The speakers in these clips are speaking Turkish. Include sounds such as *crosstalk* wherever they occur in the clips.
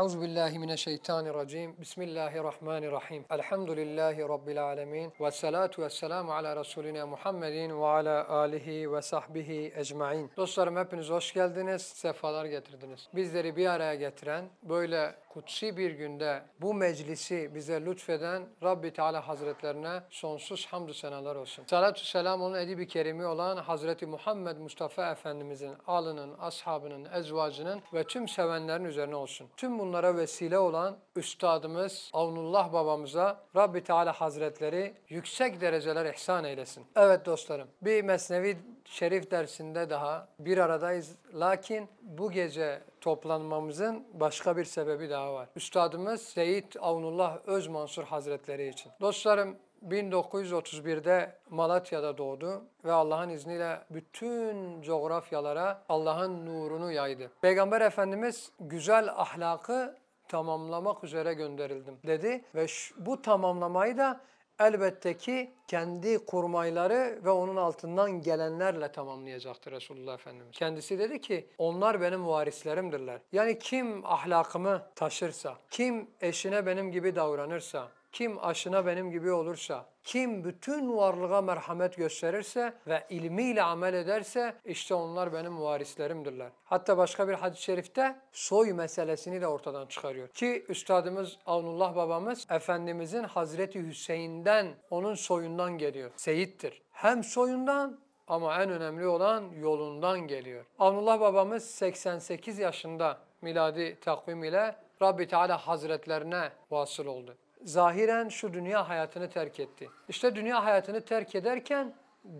Euzu billahi mineşşeytanirracim. Bismillahirrahmanirrahim. Elhamdülillahi rabbil alamin. Ve salatu vesselamu ala resulina Muhammedin ve ala alihi ve sahbihi ecmaîn. Dostlarım hepiniz hoş geldiniz. Sefalar getirdiniz. Bizleri bir araya getiren, böyle kutsi bir günde bu meclisi bize lütfeden Rabbi Teala Hazretlerine sonsuz hamdü senalar olsun. Salatü selam onun edibi kerimi olan Hazreti Muhammed Mustafa Efendimizin alının, ashabının, ezvacının ve tüm sevenlerin üzerine olsun. Tüm bunlara vesile olan üstadımız Avnullah babamıza Rabbi Teala Hazretleri yüksek dereceler ihsan eylesin. Evet dostlarım bir Mesnevi Şerif dersinde daha bir aradayız. Lakin bu gece toplanmamızın başka bir sebebi daha var. Üstadımız Seyit Avnullah Özmansur Hazretleri için. Dostlarım 1931'de Malatya'da doğdu ve Allah'ın izniyle bütün coğrafyalara Allah'ın nurunu yaydı. Peygamber Efendimiz güzel ahlakı tamamlamak üzere gönderildim dedi ve bu tamamlamayı da elbette ki kendi kurmayları ve onun altından gelenlerle tamamlayacaktır Resulullah Efendimiz. Kendisi dedi ki onlar benim varislerimdirler. Yani kim ahlakımı taşırsa, kim eşine benim gibi davranırsa, kim aşına benim gibi olursa, kim bütün varlığa merhamet gösterirse ve ilmiyle amel ederse işte onlar benim varislerimdirler. Hatta başka bir hadis-i şerifte soy meselesini de ortadan çıkarıyor. Ki üstadımız Avnullah babamız Efendimizin Hazreti Hüseyin'den onun soyundan geliyor. Seyittir. Hem soyundan ama en önemli olan yolundan geliyor. Avnullah babamız 88 yaşında miladi takvim ile Rabbi Teala Hazretlerine vasıl oldu zahiren şu dünya hayatını terk etti. İşte dünya hayatını terk ederken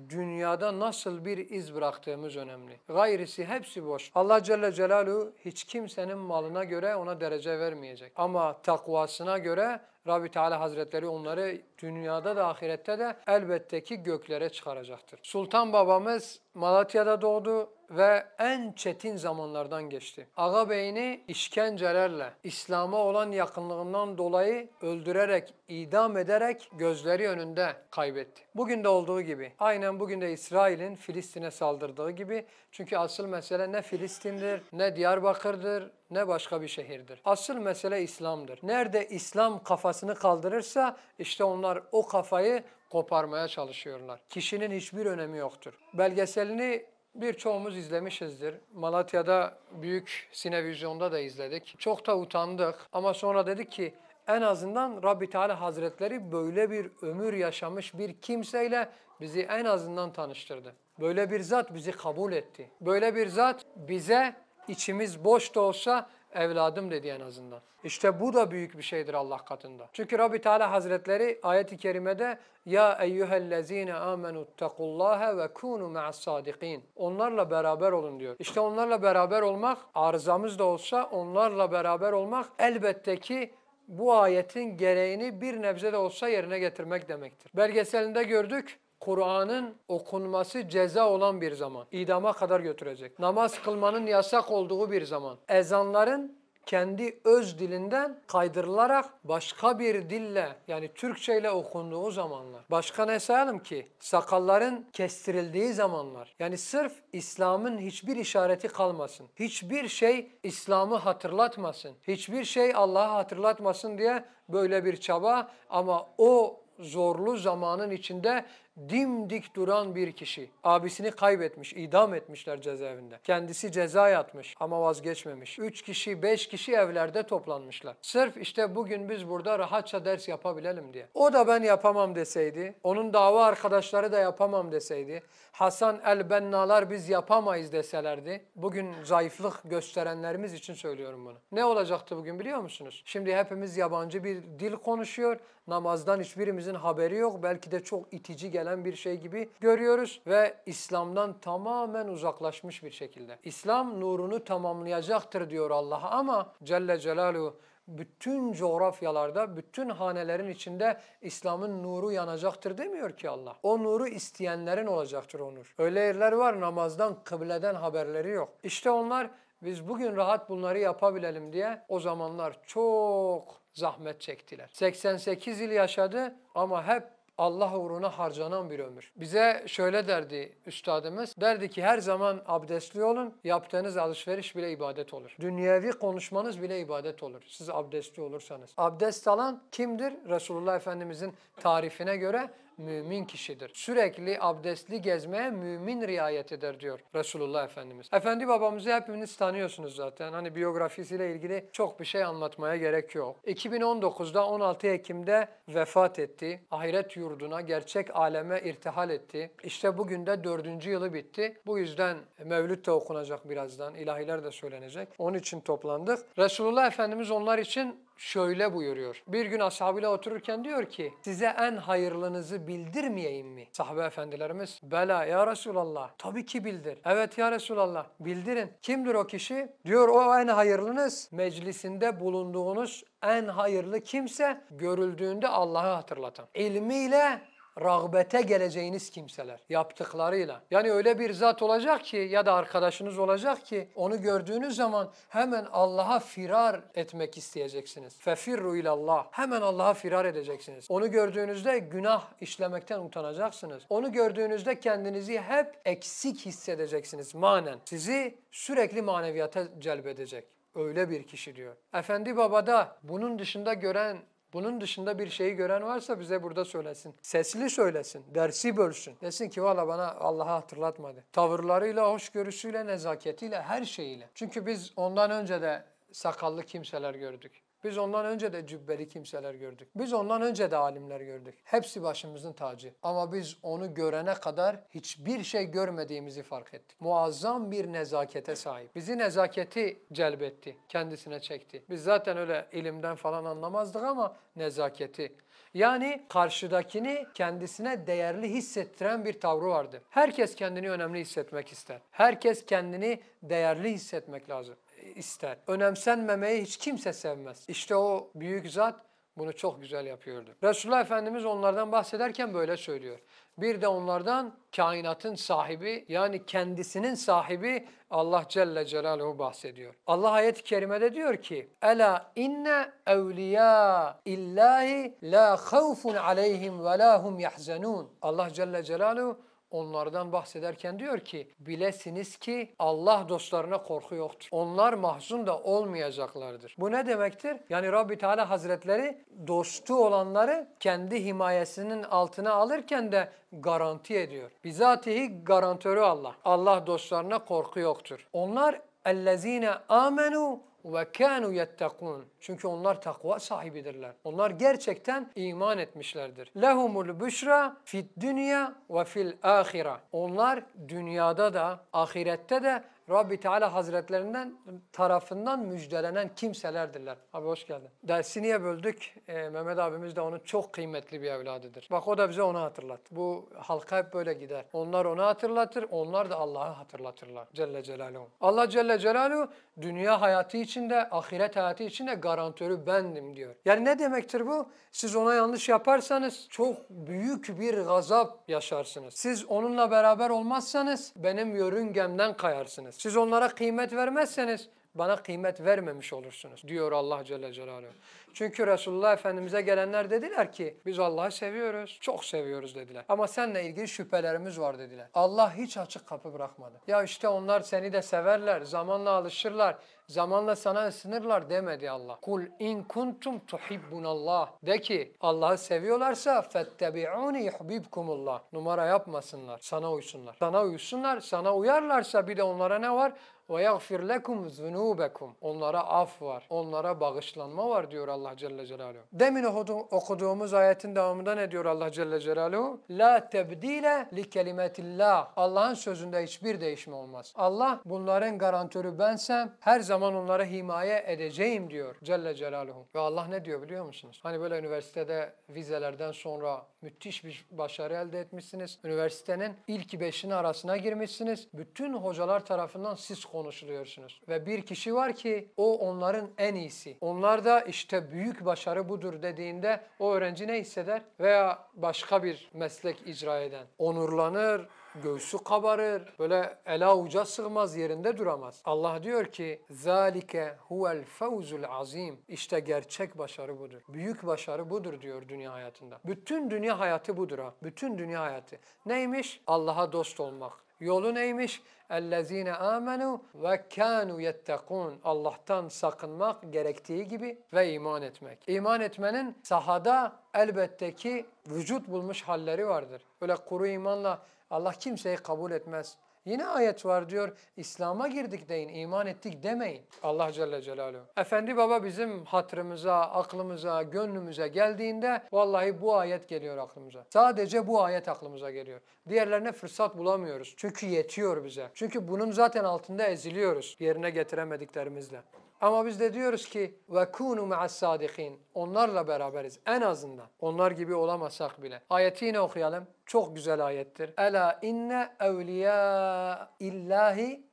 dünyada nasıl bir iz bıraktığımız önemli. Gayrisi hepsi boş. Allah Celle Celaluhu hiç kimsenin malına göre ona derece vermeyecek. Ama takvasına göre Rabbi Teala Hazretleri onları dünyada da ahirette de elbette ki göklere çıkaracaktır. Sultan babamız Malatya'da doğdu ve en çetin zamanlardan geçti. Ağa beyini işkencelerle, İslam'a olan yakınlığından dolayı öldürerek, idam ederek gözleri önünde kaybetti. Bugün de olduğu gibi, aynen bugün de İsrail'in Filistin'e saldırdığı gibi. Çünkü asıl mesele ne Filistin'dir, ne Diyarbakır'dır, ne başka bir şehirdir. Asıl mesele İslam'dır. Nerede İslam kafasını kaldırırsa işte onlar o kafayı koparmaya çalışıyorlar. Kişinin hiçbir önemi yoktur. Belgeselini birçoğumuz izlemişizdir. Malatya'da büyük sinevizyonda da izledik. Çok da utandık ama sonra dedik ki en azından Rabbi Teala Hazretleri böyle bir ömür yaşamış bir kimseyle bizi en azından tanıştırdı. Böyle bir zat bizi kabul etti. Böyle bir zat bize içimiz boş da olsa evladım dedi en azından. İşte bu da büyük bir şeydir Allah katında. Çünkü Rabbi Teala Hazretleri ayet-i kerimede ya eyyühellezine amenu takullaha ve kunu ma'as sadikin. Onlarla beraber olun diyor. İşte onlarla beraber olmak arızamız da olsa onlarla beraber olmak elbette ki bu ayetin gereğini bir nebze de olsa yerine getirmek demektir. Belgeselinde gördük. Kur'an'ın okunması ceza olan bir zaman. İdama kadar götürecek. Namaz kılmanın yasak olduğu bir zaman. Ezanların kendi öz dilinden kaydırılarak başka bir dille yani Türkçe ile okunduğu zamanlar. Başka ne sayalım ki? Sakalların kestirildiği zamanlar. Yani sırf İslam'ın hiçbir işareti kalmasın. Hiçbir şey İslam'ı hatırlatmasın. Hiçbir şey Allah'ı hatırlatmasın diye böyle bir çaba ama o zorlu zamanın içinde dimdik duran bir kişi. Abisini kaybetmiş, idam etmişler cezaevinde. Kendisi ceza yatmış ama vazgeçmemiş. Üç kişi, beş kişi evlerde toplanmışlar. Sırf işte bugün biz burada rahatça ders yapabilelim diye. O da ben yapamam deseydi, onun dava arkadaşları da yapamam deseydi, Hasan el-Bennalar biz yapamayız deselerdi, bugün zayıflık gösterenlerimiz için söylüyorum bunu. Ne olacaktı bugün biliyor musunuz? Şimdi hepimiz yabancı bir dil konuşuyor, namazdan hiçbirimizin haberi yok, belki de çok itici gelen bir şey gibi görüyoruz ve İslam'dan tamamen uzaklaşmış bir şekilde. İslam nurunu tamamlayacaktır diyor Allah ama Celle Celaluhu bütün coğrafyalarda, bütün hanelerin içinde İslam'ın nuru yanacaktır demiyor ki Allah. O nuru isteyenlerin olacaktır o nur. Öyle yerler var namazdan, kıbleden haberleri yok. İşte onlar biz bugün rahat bunları yapabilelim diye o zamanlar çok zahmet çektiler. 88 yıl yaşadı ama hep Allah uğruna harcanan bir ömür. Bize şöyle derdi üstadımız. Derdi ki her zaman abdestli olun. Yaptığınız alışveriş bile ibadet olur. Dünyevi konuşmanız bile ibadet olur. Siz abdestli olursanız. Abdest alan kimdir? Resulullah Efendimizin tarifine göre mümin kişidir. Sürekli abdestli gezmeye mümin riayet eder diyor Resulullah Efendimiz. Efendi babamızı hepiniz tanıyorsunuz zaten. Hani biyografisiyle ilgili çok bir şey anlatmaya gerek yok. 2019'da 16 Ekim'de vefat etti. Ahiret yurduna, gerçek aleme irtihal etti. İşte bugün de dördüncü yılı bitti. Bu yüzden Mevlüt de okunacak birazdan. ilahiler de söylenecek. Onun için toplandık. Resulullah Efendimiz onlar için şöyle buyuruyor. Bir gün ashabıyla otururken diyor ki size en hayırlınızı bildirmeyeyim mi? Sahabe efendilerimiz bela ya Resulallah tabii ki bildir. Evet ya Resulallah bildirin. Kimdir o kişi? Diyor o en hayırlınız meclisinde bulunduğunuz en hayırlı kimse görüldüğünde Allah'ı hatırlatan. İlmiyle rağbete geleceğiniz kimseler yaptıklarıyla. Yani öyle bir zat olacak ki ya da arkadaşınız olacak ki onu gördüğünüz zaman hemen Allah'a firar etmek isteyeceksiniz. Fefirru ilallah. Hemen Allah'a firar edeceksiniz. Onu gördüğünüzde günah işlemekten utanacaksınız. Onu gördüğünüzde kendinizi hep eksik hissedeceksiniz manen. Sizi sürekli maneviyata celbedecek. Öyle bir kişi diyor. Efendi Baba'da bunun dışında gören bunun dışında bir şeyi gören varsa bize burada söylesin. Sesli söylesin, dersi bölsün. Desin ki valla bana Allah'ı hatırlatmadı. Tavırlarıyla, hoşgörüsüyle, nezaketiyle, her şeyiyle. Çünkü biz ondan önce de sakallı kimseler gördük. Biz ondan önce de cübbeli kimseler gördük. Biz ondan önce de alimler gördük. Hepsi başımızın tacı. Ama biz onu görene kadar hiçbir şey görmediğimizi fark ettik. Muazzam bir nezakete sahip. Bizi nezaketi celbetti, kendisine çekti. Biz zaten öyle ilimden falan anlamazdık ama nezaketi. Yani karşıdakini kendisine değerli hissettiren bir tavrı vardı. Herkes kendini önemli hissetmek ister. Herkes kendini değerli hissetmek lazım ister. Önemsenmemeyi hiç kimse sevmez. İşte o büyük zat bunu çok güzel yapıyordu. Resulullah Efendimiz onlardan bahsederken böyle söylüyor. Bir de onlardan kainatın sahibi yani kendisinin sahibi Allah Celle Celaluhu bahsediyor. Allah ayet-i kerimede diyor ki: "Ela inne evliya illahi la havfun aleyhim ve la hum yahzanun." Allah Celle Celaluhu onlardan bahsederken diyor ki bilesiniz ki Allah dostlarına korku yoktur. Onlar mahzun da olmayacaklardır. Bu ne demektir? Yani Rabbi Teala Hazretleri dostu olanları kendi himayesinin altına alırken de garanti ediyor. Bizatihi garantörü Allah. Allah dostlarına korku yoktur. Onlar ellezine amenu ve kanu yettekun. Çünkü onlar takva sahibidirler. Onlar gerçekten iman etmişlerdir. Lehumul büşra fid dünya ve fil ahira. Onlar dünyada da ahirette de Rabbi Teala Hazretlerinden tarafından müjdelenen kimselerdirler. Abi hoş geldin. Dersi niye böldük? Ee, Mehmet abimiz de onun çok kıymetli bir evladıdır. Bak o da bize onu hatırlattı. Bu halka hep böyle gider. Onlar onu hatırlatır, onlar da Allah'ı hatırlatırlar. Celle Celaluhu. Allah Celle Celaluhu dünya hayatı içinde, ahiret hayatı içinde garantörü bendim diyor. Yani ne demektir bu? Siz ona yanlış yaparsanız çok büyük bir gazap yaşarsınız. Siz onunla beraber olmazsanız benim yörüngemden kayarsınız. Siz onlara kıymet vermezseniz bana kıymet vermemiş olursunuz diyor Allah Celle Celaluhu. Çünkü Resulullah Efendimiz'e gelenler dediler ki biz Allah'ı seviyoruz, çok seviyoruz dediler. Ama seninle ilgili şüphelerimiz var dediler. Allah hiç açık kapı bırakmadı. Ya işte onlar seni de severler, zamanla alışırlar, zamanla sana ısınırlar demedi Allah. Kul in kuntum tuhibbunallah. De ki Allah'ı seviyorlarsa fettebi'uni yuhibbukumullah. Numara yapmasınlar, sana uysunlar. Sana uysunlar, sana uyarlarsa bir de onlara ne var? Ve yagfir lekum zunubekum. Onlara af var. Onlara bağışlanma var diyor Allah Celle Celaluhu. Demin okudu- okuduğumuz ayetin devamında ne diyor Allah Celle Celaluhu? La tebdile li kelimetillah. Allah'ın sözünde hiçbir değişme olmaz. Allah bunların garantörü bensem her zaman onlara himaye edeceğim diyor Celle Celaluhu. Ve Allah ne diyor biliyor musunuz? Hani böyle üniversitede vizelerden sonra müthiş bir başarı elde etmişsiniz. Üniversitenin ilk beşini arasına girmişsiniz. Bütün hocalar tarafından siz konuşuluyorsunuz. Ve bir kişi var ki o onların en iyisi. Onlar da işte büyük başarı budur dediğinde o öğrenci ne hisseder? Veya başka bir meslek icra eden. Onurlanır, göğsü kabarır, böyle ele avuca sığmaz, yerinde duramaz. Allah diyor ki, ذَٰلِكَ هُوَ الْفَوْزُ azim. İşte gerçek başarı budur. Büyük başarı budur diyor dünya hayatında. Bütün dünya hayatı budur ha. Bütün dünya hayatı. Neymiş? Allah'a dost olmak. Yolu neymiş? اَلَّذ۪ينَ آمَنُوا وَكَانُوا يَتَّقُونَ Allah'tan sakınmak gerektiği gibi ve iman etmek. İman etmenin sahada elbette ki vücut bulmuş halleri vardır. Öyle kuru imanla Allah kimseyi kabul etmez. Yine ayet var diyor, İslam'a girdik deyin, iman ettik demeyin. Allah Celle Celaluhu. Efendi Baba bizim hatırımıza, aklımıza, gönlümüze geldiğinde vallahi bu ayet geliyor aklımıza. Sadece bu ayet aklımıza geliyor. Diğerlerine fırsat bulamıyoruz. Çünkü yetiyor bize. Çünkü bunun zaten altında eziliyoruz yerine getiremediklerimizle. Ama biz de diyoruz ki ve kunu ma'as sadikin. Onlarla beraberiz en azından. Onlar gibi olamasak bile. Ayeti yine okuyalım. Çok güzel ayettir. Ela inne evliya illahi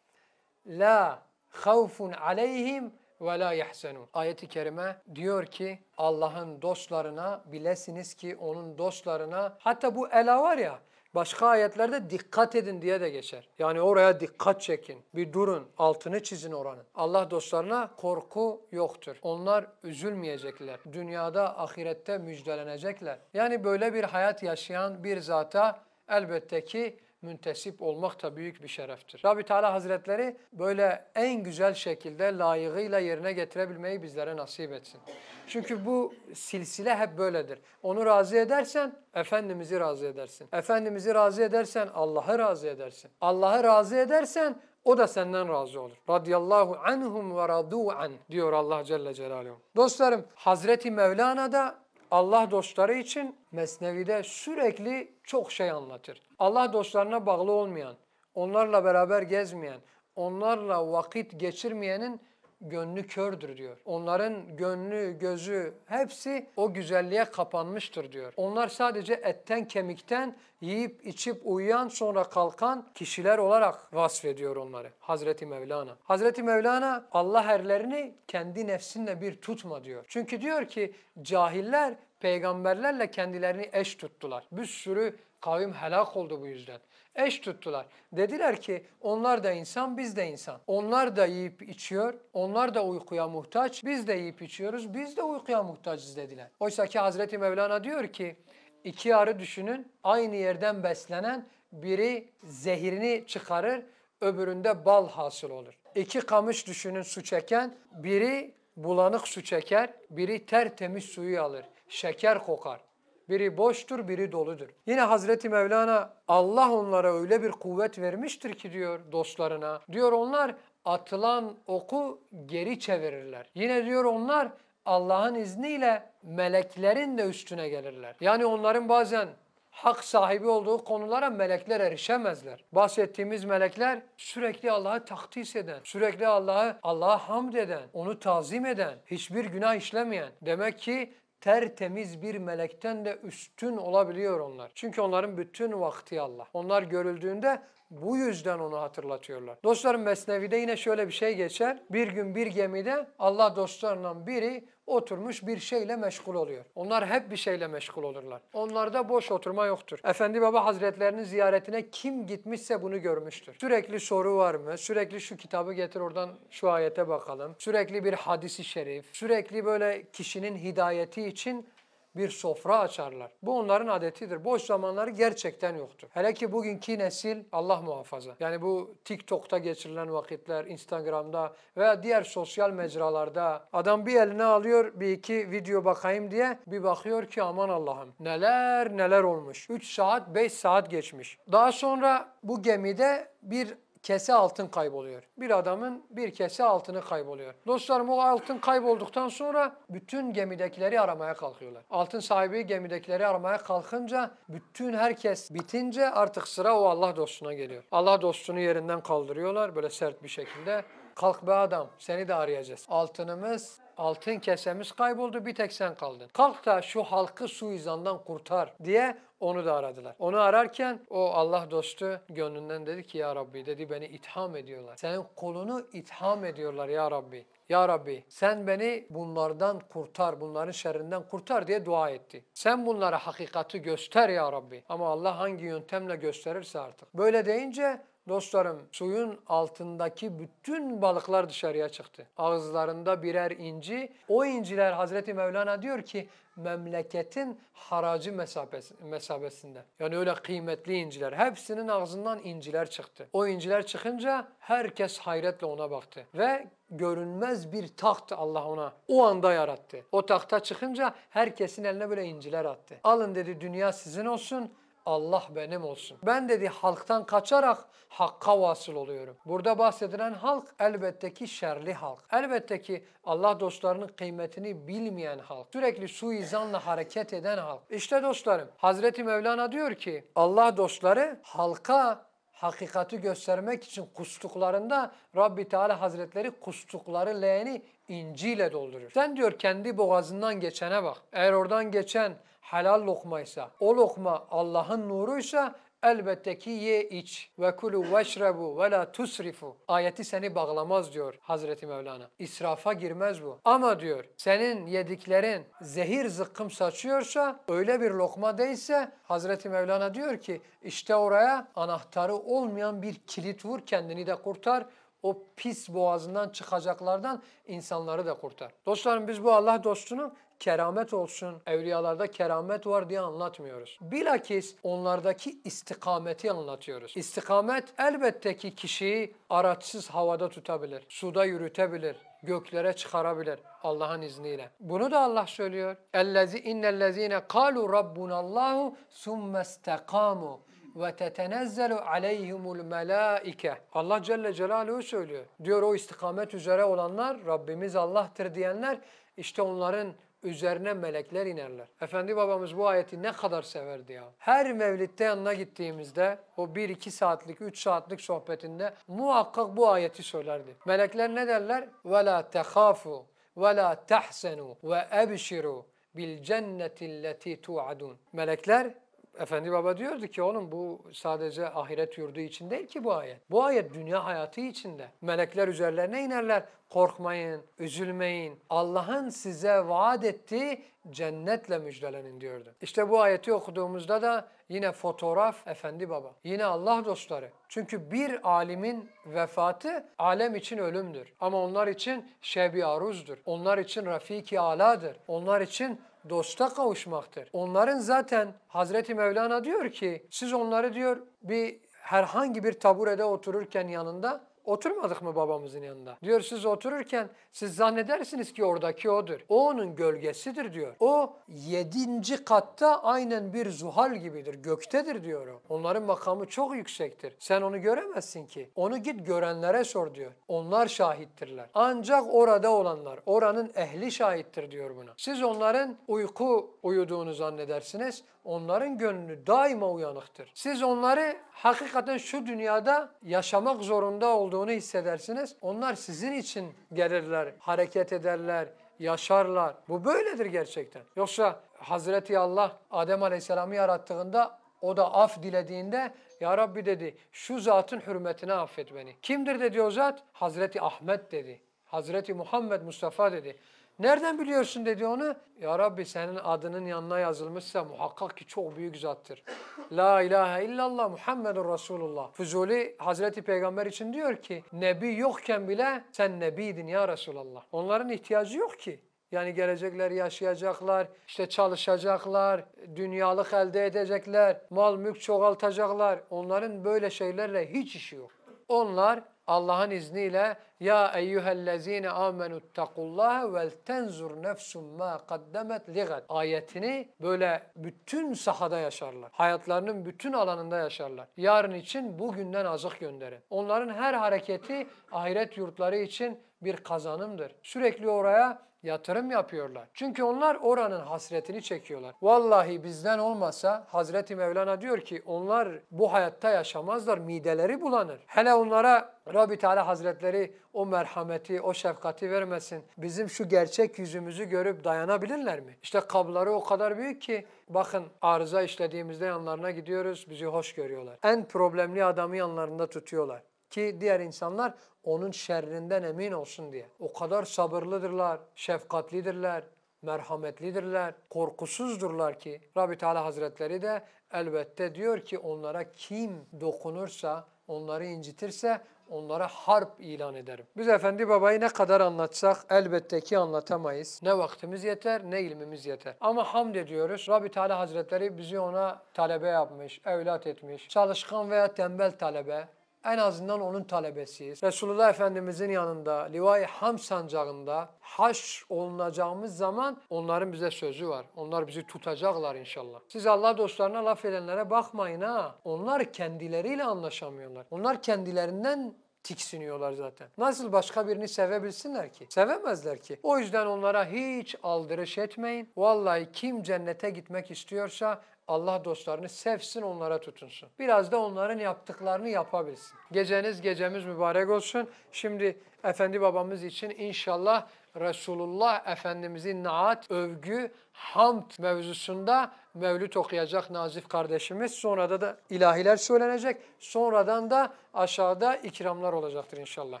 la havfun aleyhim ve la yahsenun. Ayeti kerime diyor ki Allah'ın dostlarına bilesiniz ki onun dostlarına hatta bu ela var ya Başka ayetlerde dikkat edin diye de geçer. Yani oraya dikkat çekin. Bir durun, altını çizin oranın. Allah dostlarına korku yoktur. Onlar üzülmeyecekler. Dünyada, ahirette müjdelenecekler. Yani böyle bir hayat yaşayan bir zata elbette ki müntesip olmak da büyük bir şereftir. Rabbi Teala Hazretleri böyle en güzel şekilde layığıyla yerine getirebilmeyi bizlere nasip etsin. Çünkü bu silsile hep böyledir. Onu razı edersen Efendimiz'i razı edersin. Efendimiz'i razı edersen Allah'ı razı edersin. Allah'ı razı edersen o da senden razı olur. Radiyallahu anhum ve radu an diyor Allah Celle Celaluhu. Dostlarım Hazreti Mevlana da Allah dostları için Mesnevi'de sürekli çok şey anlatır. Allah dostlarına bağlı olmayan, onlarla beraber gezmeyen, onlarla vakit geçirmeyenin gönlü kördür diyor. Onların gönlü, gözü hepsi o güzelliğe kapanmıştır diyor. Onlar sadece etten kemikten yiyip içip uyuyan sonra kalkan kişiler olarak vasfediyor onları Hazreti Mevlana. Hazreti Mevlana Allah erlerini kendi nefsinle bir tutma diyor. Çünkü diyor ki cahiller peygamberlerle kendilerini eş tuttular. Bir sürü kavim helak oldu bu yüzden. Eş tuttular. Dediler ki onlar da insan biz de insan. Onlar da yiyip içiyor. Onlar da uykuya muhtaç. Biz de yiyip içiyoruz. Biz de uykuya muhtacız dediler. Oysa ki Hazreti Mevlana diyor ki iki arı düşünün. Aynı yerden beslenen biri zehirini çıkarır. Öbüründe bal hasıl olur. İki kamış düşünün su çeken. Biri bulanık su çeker. Biri tertemiz suyu alır. Şeker kokar. Biri boştur, biri doludur. Yine Hazreti Mevlana Allah onlara öyle bir kuvvet vermiştir ki diyor dostlarına. Diyor onlar atılan oku geri çevirirler. Yine diyor onlar Allah'ın izniyle meleklerin de üstüne gelirler. Yani onların bazen hak sahibi olduğu konulara melekler erişemezler. Bahsettiğimiz melekler sürekli Allah'ı takdis eden, sürekli Allah'ı Allah'a hamd eden, onu tazim eden, hiçbir günah işlemeyen. Demek ki tertemiz bir melekten de üstün olabiliyor onlar. Çünkü onların bütün vakti Allah. Onlar görüldüğünde bu yüzden onu hatırlatıyorlar. Dostlarım Mesnevi'de yine şöyle bir şey geçer. Bir gün bir gemide Allah dostlarından biri oturmuş bir şeyle meşgul oluyor. Onlar hep bir şeyle meşgul olurlar. Onlarda boş oturma yoktur. Efendi Baba Hazretlerinin ziyaretine kim gitmişse bunu görmüştür. Sürekli soru var mı? Sürekli şu kitabı getir oradan şu ayete bakalım. Sürekli bir hadisi şerif. Sürekli böyle kişinin hidayeti için bir sofra açarlar. Bu onların adetidir. Boş zamanları gerçekten yoktur. Hele ki bugünkü nesil Allah muhafaza. Yani bu TikTok'ta geçirilen vakitler, Instagram'da veya diğer sosyal mecralarda adam bir eline alıyor bir iki video bakayım diye bir bakıyor ki aman Allah'ım neler neler olmuş. 3 saat 5 saat geçmiş. Daha sonra bu gemide bir kese altın kayboluyor. Bir adamın bir kese altını kayboluyor. Dostlarım o altın kaybolduktan sonra bütün gemidekileri aramaya kalkıyorlar. Altın sahibi gemidekileri aramaya kalkınca bütün herkes bitince artık sıra o Allah dostuna geliyor. Allah dostunu yerinden kaldırıyorlar böyle sert bir şekilde. Kalk be adam seni de arayacağız. Altınımız altın kesemiz kayboldu bir tek sen kaldın. Kalk da şu halkı suizandan kurtar diye onu da aradılar. Onu ararken o Allah dostu gönlünden dedi ki ya Rabbi dedi beni itham ediyorlar. Senin kolunu itham ediyorlar ya Rabbi. Ya Rabbi sen beni bunlardan kurtar, bunların şerrinden kurtar diye dua etti. Sen bunlara hakikati göster ya Rabbi. Ama Allah hangi yöntemle gösterirse artık. Böyle deyince Dostlarım suyun altındaki bütün balıklar dışarıya çıktı. Ağızlarında birer inci. O inciler Hazreti Mevlana diyor ki memleketin haracı mesabesi, mesabesinde. Yani öyle kıymetli inciler. Hepsinin ağzından inciler çıktı. O inciler çıkınca herkes hayretle ona baktı. Ve görünmez bir taht Allah ona o anda yarattı. O tahta çıkınca herkesin eline böyle inciler attı. Alın dedi dünya sizin olsun. Allah benim olsun. Ben dedi halktan kaçarak hakka vasıl oluyorum. Burada bahsedilen halk elbette ki şerli halk. Elbette ki Allah dostlarının kıymetini bilmeyen halk. Sürekli suizanla hareket eden halk. İşte dostlarım Hazreti Mevlana diyor ki Allah dostları halka hakikati göstermek için kustuklarında Rabbi Teala Hazretleri kustukları leğeni inciyle doldurur. Sen diyor kendi boğazından geçene bak. Eğer oradan geçen helal lokmaysa, o lokma Allah'ın nuruysa elbette ki ye iç ve kulu veşrebu ve la tusrifu. Ayeti seni bağlamaz diyor Hazreti Mevlana. İsrafa girmez bu. Ama diyor senin yediklerin zehir zıkkım saçıyorsa öyle bir lokma değilse Hazreti Mevlana diyor ki işte oraya anahtarı olmayan bir kilit vur kendini de kurtar o pis boğazından çıkacaklardan insanları da kurtar. Dostlarım biz bu Allah dostunu keramet olsun, evliyalarda keramet var diye anlatmıyoruz. Bilakis onlardaki istikameti anlatıyoruz. İstikamet elbette ki kişiyi araçsız havada tutabilir, suda yürütebilir, göklere çıkarabilir Allah'ın izniyle. Bunu da Allah söylüyor. Ellezi innellezine kalu rabbunallahu summa istakamu ve tetenezzelu aleyhimul melaike. Allah Celle Celaluhu söylüyor. Diyor o istikamet üzere olanlar Rabbimiz Allah'tır diyenler işte onların üzerine melekler inerler. Efendi babamız bu ayeti ne kadar severdi ya. Her mevlitte yanına gittiğimizde o bir iki saatlik, üç saatlik sohbetinde muhakkak bu ayeti söylerdi. Melekler ne derler? وَلَا تَخَافُوا وَلَا تَحْسَنُوا وَاَبْشِرُوا بِالْجَنَّةِ الَّتِي تُوعَدُونَ Melekler Efendi Baba diyordu ki oğlum bu sadece ahiret yurdu için değil ki bu ayet. Bu ayet dünya hayatı içinde. Melekler üzerlerine inerler. Korkmayın, üzülmeyin. Allah'ın size vaat ettiği cennetle müjdelenin diyordu. İşte bu ayeti okuduğumuzda da yine fotoğraf Efendi Baba. Yine Allah dostları. Çünkü bir alimin vefatı alem için ölümdür. Ama onlar için şebi aruzdur. Onlar için rafiki aladır. Onlar için dosta kavuşmaktır. Onların zaten Hazreti Mevlana diyor ki siz onları diyor bir herhangi bir taburede otururken yanında Oturmadık mı babamızın yanında? Diyor siz otururken siz zannedersiniz ki oradaki odur. O onun gölgesidir diyor. O yedinci katta aynen bir zuhal gibidir. Göktedir diyor o. Onların makamı çok yüksektir. Sen onu göremezsin ki. Onu git görenlere sor diyor. Onlar şahittirler. Ancak orada olanlar, oranın ehli şahittir diyor buna. Siz onların uyku uyuduğunu zannedersiniz. Onların gönlü daima uyanıktır. Siz onları hakikaten şu dünyada yaşamak zorunda olduğunu hissedersiniz. Onlar sizin için gelirler, hareket ederler, yaşarlar. Bu böyledir gerçekten. Yoksa Hazreti Allah Adem Aleyhisselam'ı yarattığında o da af dilediğinde ya Rabbi dedi şu zatın hürmetine affet beni. Kimdir dedi o zat? Hazreti Ahmet dedi. Hazreti Muhammed Mustafa dedi. Nereden biliyorsun dedi onu? Ya Rabbi senin adının yanına yazılmışsa muhakkak ki çok büyük zattır. *laughs* La ilahe illallah Muhammedun Resulullah. Fuzuli Hazreti Peygamber için diyor ki Nebi yokken bile sen Nebiydin ya Resulallah. Onların ihtiyacı yok ki. Yani gelecekler yaşayacaklar, işte çalışacaklar, dünyalık elde edecekler, mal mülk çoğaltacaklar. Onların böyle şeylerle hiç işi yok. Onlar Allah'ın izniyle ya eyyühellezine amenu takullaha vel tenzur nefsum ma kaddemet ligad ayetini böyle bütün sahada yaşarlar. Hayatlarının bütün alanında yaşarlar. Yarın için bugünden azık gönderin. Onların her hareketi ahiret yurtları için bir kazanımdır. Sürekli oraya yatırım yapıyorlar. Çünkü onlar oranın hasretini çekiyorlar. Vallahi bizden olmasa Hazreti Mevlana diyor ki onlar bu hayatta yaşamazlar. Mideleri bulanır. Hele onlara Rabbi Teala Hazretleri o merhameti, o şefkati vermesin. Bizim şu gerçek yüzümüzü görüp dayanabilirler mi? İşte kabları o kadar büyük ki bakın arıza işlediğimizde yanlarına gidiyoruz, bizi hoş görüyorlar. En problemli adamı yanlarında tutuyorlar. Ki diğer insanlar onun şerrinden emin olsun diye. O kadar sabırlıdırlar, şefkatlidirler, merhametlidirler, korkusuzdurlar ki Rabbi Teala Hazretleri de elbette diyor ki onlara kim dokunursa, onları incitirse onlara harp ilan ederim. Biz Efendi Baba'yı ne kadar anlatsak elbette ki anlatamayız. Ne vaktimiz yeter ne ilmimiz yeter. Ama hamd ediyoruz. Rabbi Teala Hazretleri bizi ona talebe yapmış, evlat etmiş. Çalışkan veya tembel talebe, en azından onun talebesiyiz. Resulullah Efendimizin yanında, Livai Ham sancağında haş olunacağımız zaman onların bize sözü var. Onlar bizi tutacaklar inşallah. Siz Allah dostlarına laf edenlere bakmayın ha. Onlar kendileriyle anlaşamıyorlar. Onlar kendilerinden tiksiniyorlar zaten. Nasıl başka birini sevebilsinler ki? Sevemezler ki. O yüzden onlara hiç aldırış etmeyin. Vallahi kim cennete gitmek istiyorsa Allah dostlarını sevsin onlara tutunsun. Biraz da onların yaptıklarını yapabilsin. Geceniz gecemiz mübarek olsun. Şimdi Efendi babamız için inşallah Resulullah Efendimizin naat, övgü, hamd mevzusunda mevlüt okuyacak Nazif kardeşimiz. Sonra da, ilahiler söylenecek. Sonradan da aşağıda ikramlar olacaktır inşallah.